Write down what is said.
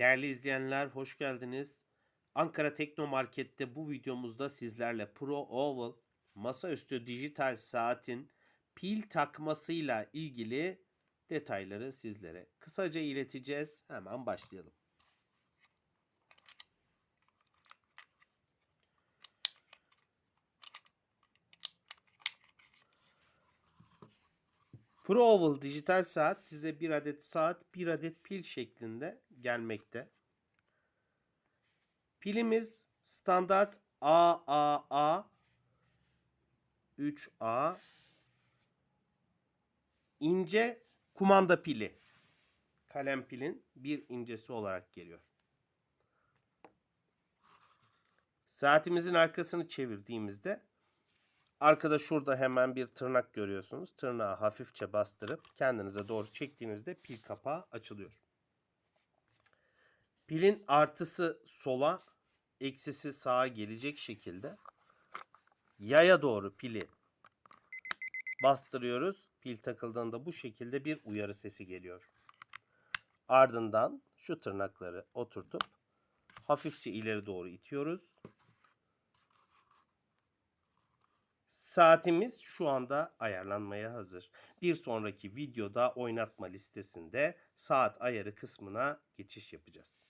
Değerli izleyenler hoş geldiniz. Ankara Teknomarket'te bu videomuzda sizlerle Pro Oval masaüstü dijital saatin pil takmasıyla ilgili detayları sizlere kısaca ileteceğiz. Hemen başlayalım. Pro Oval dijital saat size bir adet saat, bir adet pil şeklinde gelmekte. Pilimiz standart AAA 3A ince kumanda pili. Kalem pilin bir incesi olarak geliyor. Saatimizin arkasını çevirdiğimizde arkada şurada hemen bir tırnak görüyorsunuz. Tırnağı hafifçe bastırıp kendinize doğru çektiğinizde pil kapağı açılıyor. Pilin artısı sola, eksisi sağa gelecek şekilde yaya doğru pili bastırıyoruz. Pil takıldığında bu şekilde bir uyarı sesi geliyor. Ardından şu tırnakları oturtup hafifçe ileri doğru itiyoruz. Saatimiz şu anda ayarlanmaya hazır. Bir sonraki videoda oynatma listesinde saat ayarı kısmına geçiş yapacağız.